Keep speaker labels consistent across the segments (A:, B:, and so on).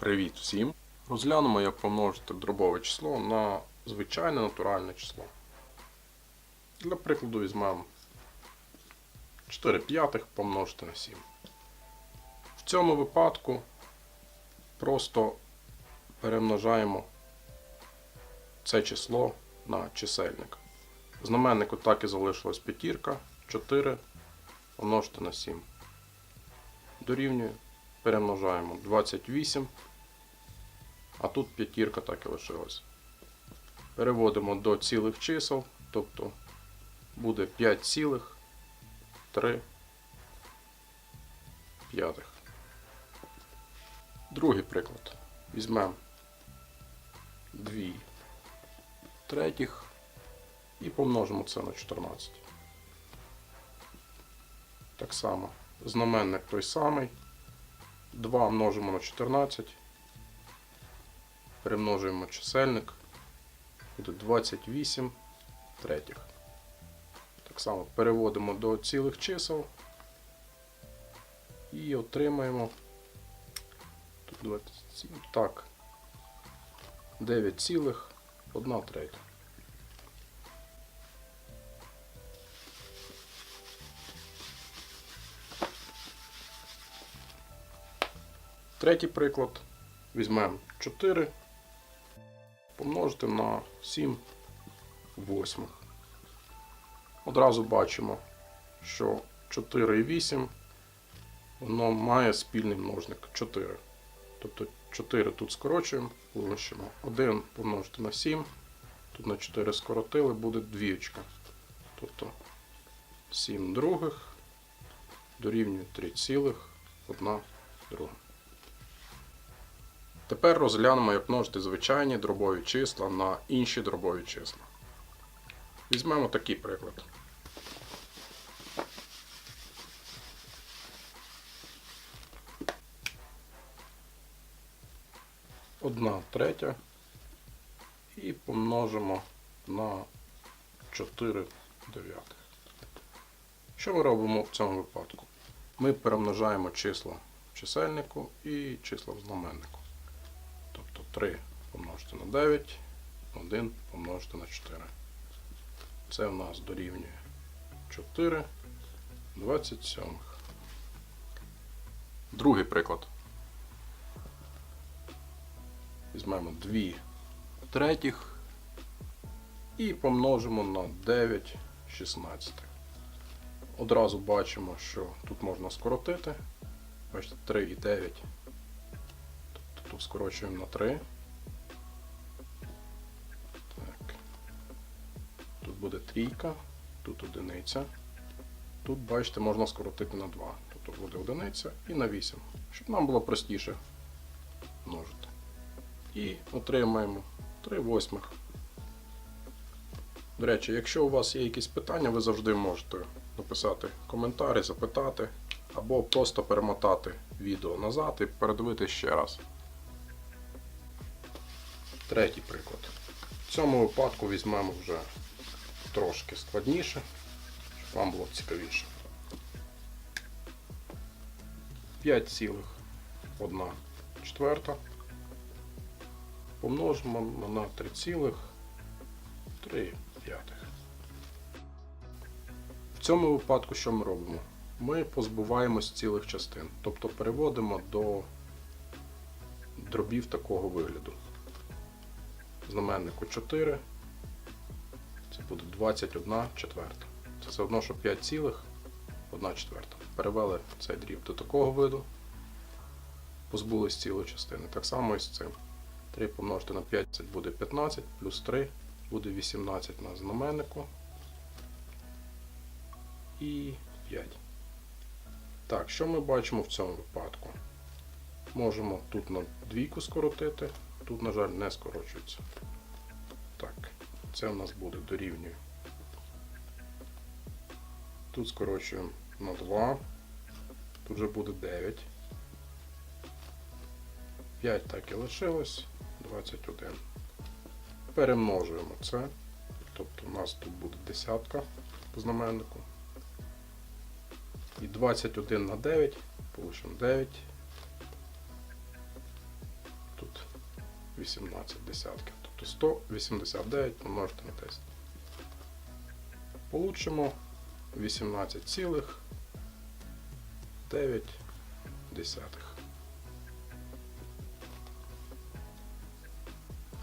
A: Привіт всім! Розглянемо, як помножити дробове число на звичайне натуральне число. Для прикладу візьмемо 4 п'ятих помножити на 7. В цьому випадку просто перемножаємо це число на чисельник. Знаменнику так і залишилась п'ятірка, 4 помножити на 7. Дорівнює. Перемножаємо 28 а тут п'ятірка так і лишилась. Переводимо до цілих чисел, тобто буде 5 цілих 3 п'ятих. Другий приклад. Візьмемо 2 третіх і помножимо це на 14. Так само знаменник той самий. 2 множимо на 14 перемножуємо чисельник, буде 28 третіх. Так само переводимо до цілих чисел і отримаємо тут 27, так, 9 цілих 1 третя. Третій приклад. Візьмемо 4 помножити на 7 восьмих. Одразу бачимо, що 4 і 8 воно має спільний множник 4. Тобто 4 тут скорочуємо, лишимо 1 помножити на 7. Тут на 4 скоротили, буде двічка. Тобто 7 других дорівнює 3 цілих 1 друга. Тепер розглянемо, як множити звичайні дробові числа на інші дробові числа. Візьмемо такий приклад. Одна третя і помножимо на 4 дев'ятих. Що ми робимо в цьому випадку? Ми перемножаємо числа в чисельнику і числа в знаменнику. Тобто 3 помножити на 9, 1 помножити на 4. Це в нас дорівнює 4 27. Другий приклад. Візьмемо 2 третіх і помножимо на 9 16. Одразу бачимо, що тут можна скоротити. Бачите, 3 і 9 Тут скорочуємо на 3. Так. Тут буде трійка, тут одиниця. Тут, бачите, можна скоротити на 2. Тобто буде одиниця і на 8. Щоб нам було простіше множити. І отримаємо 3 восьмих. До речі, якщо у вас є якісь питання, ви завжди можете написати коментарі, запитати, або просто перемотати відео назад і передивитися ще раз. Третій приклад. В цьому випадку візьмемо вже трошки складніше, щоб вам було цікавіше. 5,1 четверта. Помножимо на 3,3. В цьому випадку що ми робимо? Ми позбуваємось цілих частин, тобто переводимо до дробів такого вигляду знаменнику 4. Це буде 21 четверта. Це все одно, що 5 цілих 1 четверта. Перевели цей дріб до такого виду, позбулись цілої частини. Так само і з цим. 3 помножити на 5 це буде 15, плюс 3 буде 18 на знаменнику. І 5. Так, що ми бачимо в цьому випадку? Можемо тут на двійку скоротити, тут, на жаль, не скорочується. Так, це у нас буде дорівнює. Тут скорочуємо на 2. Тут вже буде 9. 5 так і лишилось. 21. Перемножуємо це. Тобто у нас тут буде десятка по знаменнику. І 21 на 9, получимо 9 18 десятків. Тобто 189 помножити на 10. Получимо 18,9 десятих.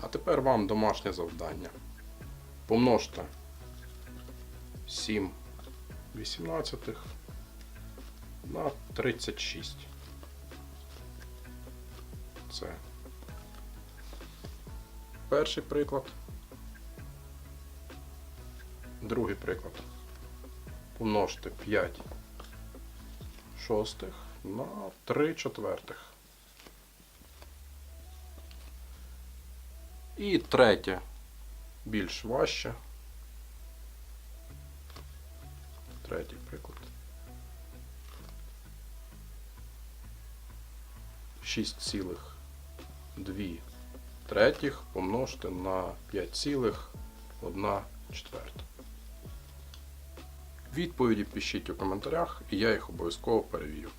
A: А тепер вам домашнє завдання. Помножте 7 18 на 36. Це перший приклад. Другий приклад. Помножте 5 шостих на 3 четвертих. І третє більш важче. Третій приклад. 6,2 третіх помножте на 5,1 четверта. Відповіді пишіть у коментарях, і я їх обов'язково перевірю.